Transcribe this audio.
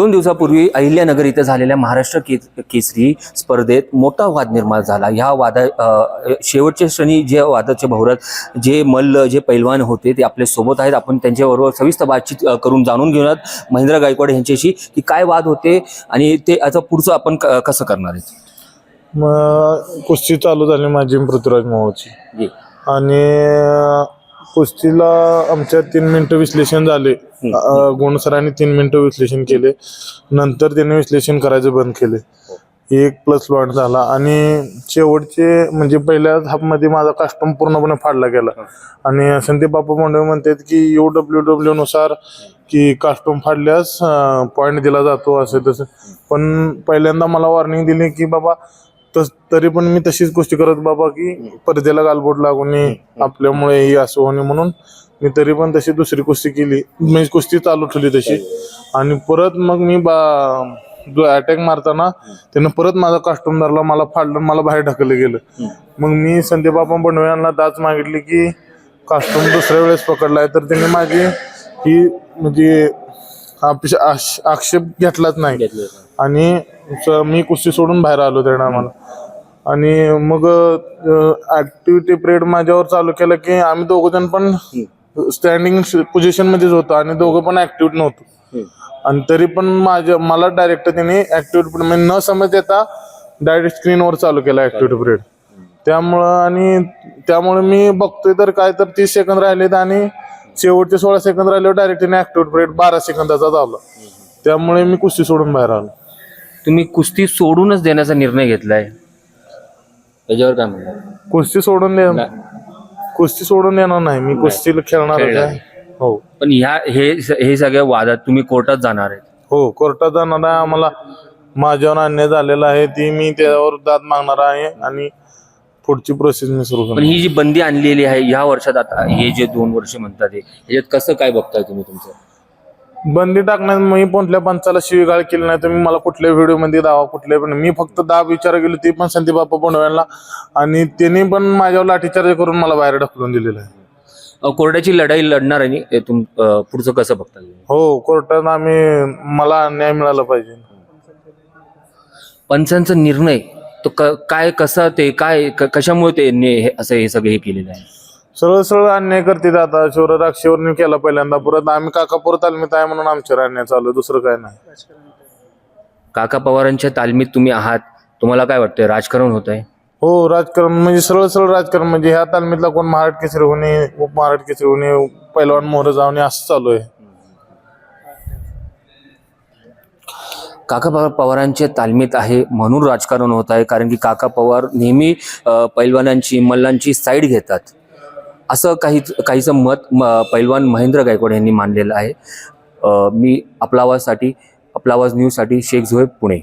दोन दिवसापूर्वी अहिल्यानगर इथं झालेल्या महाराष्ट्र के केसरी स्पर्धेत मोठा वाद निर्माण झाला. ह्या वादा शेवटच्या क्षणी जे वादाचे बहुरात जे मल्ल जे पैलवान होते ते आपल्यासोबत आहेत. आपण त्यांच्याबरोबर सविस्तर बातचीत करून जाणून घेऊयात. महेंद्र गायकवाड यांच्याशी की काय वाद होते आणि ते आता पुढचं आपण कसं करणार आहे मग कुस्ती चालू झाली माझी पृथ्वीराज मोहोळची जी. आणि कुस्तीला आमच्या तीन मिनिटं विश्लेषण झाले. गुणसरांनी तीन मिनिटं विश्लेषण केले. नंतर त्यांनी विश्लेषण करायचं बंद केले. एक प्लस पॉईंट झाला. आणि शेवटचे म्हणजे पहिल्या हाफमध्ये माझा कास्टम पूर्णपणे फाडला गेला. आणि संदीप बापू मुंडे म्हणतात की यू डब्ल्यू डब्ल्यू नुसार की कास्टूम फाडल्यास पॉईंट दिला जातो असं तसं. पण पहिल्यांदा मला वॉर्निंग दिली की बाबा तस तरी पण मी तशीच गोष्टी करत बाबा की परदेला गालबोट लागू नये आपल्यामुळे ही असं होणे म्हणून मी तरी पण तशी दुसरी कुस्ती केली. म्हणजे कुस्ती चालू ठेवली तशी. आणि परत मग मी बा जो अटॅक मारताना त्यानं परत माझा कास्टूम धरला मला फाडलं मला बाहेर ढकललं गेलं. मग मी संदीप बाबा बंडवे यांना दाच मागितली की कास्टूम दुसऱ्या वेळेस पकडलाय तर त्यांनी माझी ही म्हणजे आक्षेप घेतलाच नाही. आणि मी कुस्ती सोडून बाहेर आलो त्या टायमाला आणि मग ऍक्टिव्हिटी पिरियड माझ्यावर चालू केलं की आम्ही दोघं जण पण स्टँडिंग पोझिशन मध्येच होतो आणि दोघं पण ऍक्टिव्ह नव्हतो. आणि तरी पण माझ्या मला डायरेक्ट त्याने ऍक्टिव्हिटी म्हणजे न समज येता डायरेक्ट स्क्रीनवर चालू केला ऍक्टिव्हिटी पिरियड त्यामुळं आणि त्यामुळे मी बघतोय तर काय तर तीस सेकंद राहिलेत आणि शेवटचे सोळा सेकंद राहिले डायरेक्ट त्याने ऍक्टिव्हिटी पिरियड बारा सेकंदाचा धावला त्यामुळे मी कुस्ती सोडून बाहेर आलो. तुम्ही कुस्ती सोडूनच देण्याचा निर्णय घेतलाय. त्याच्यावर काय म्हणणार? कुस्ती सोडून दे कुस्ती सोडून देणार नाही. मी कुस्ती खेळणार खेळणार. आहे हो. पण ह्या हे हे सगळ्या वादात तुम्ही कोर्टात जाणार आहेत हो कोर्टात जाणार आहे. आम्हाला माझ्यावर अन्याय झालेला आहे ती मी त्यावर दाद मागणार आहे आणि पुढची प्रोसेस मी सुरू पण करणार. ही जी बंदी आणलेली आहे ह्या वर्षात आता हे जे दोन वर्ष म्हणतात हे ह्याच्यात कसं काय बघताय तुम्ही तुमचं? बंदी टाकण्यात मी कोणत्या पंचाला शिवीगाळ केली नाही तुम्ही मला कुठल्या व्हिडिओमध्ये दावा कुठल्या पण मी फक्त दाब विचार केली ती पण संदीप बाप्पा बोंडव्यांना आणि त्यांनी पण माझ्यावर लाठीचार्ज करून मला बाहेर ढकलून दिलेलं आहे. अ, कोर्टाची लढाई लढणार आणि हे तुम अ, पुढचं कसं बघता तुम्ही? हो कोर्टात आम्ही मला न्याय मिळाला पाहिजे. पंचांचा निर्णय तो क- काय कसा ते काय क- कशामुळे ते ने- हे- असं हे सगळं हे केलेलं आहे? सरळ सरळ अन्याय करते आता शिवराज अक्षयवरनी केला पहिल्यांदा. परत आम्ही काकापूर तालमीत आहे म्हणून आमच्यावर अन्याय चालू आहे, दुसरं काय नाही. काका पवारांच्या तालमीत तुम्ही आहात. तुम्हाला काय वाटतंय? राजकारण होत आहे हो राजकारण म्हणजे सरळ सरळ राजकारण. म्हणजे ह्या तालमीतला कोण महाराज केसरी होणे उप महाराज केसरी होणे पैलवान मोहर जावणे असं चालू आहे. काका पवार पवारांच्या तालमीत आहे म्हणून राजकारण होत आहे. कारण की काका पवार नेहमी पैलवानांची मल्लांची साईड घेतात. असं काही काहीचं मत म- पैलवान महेंद्र गायकवाड यांनी मानलेलं आहे. मी आपला आवाजसाठी आपला आवाज न्यूजसाठी शेख झोहेब पुणे.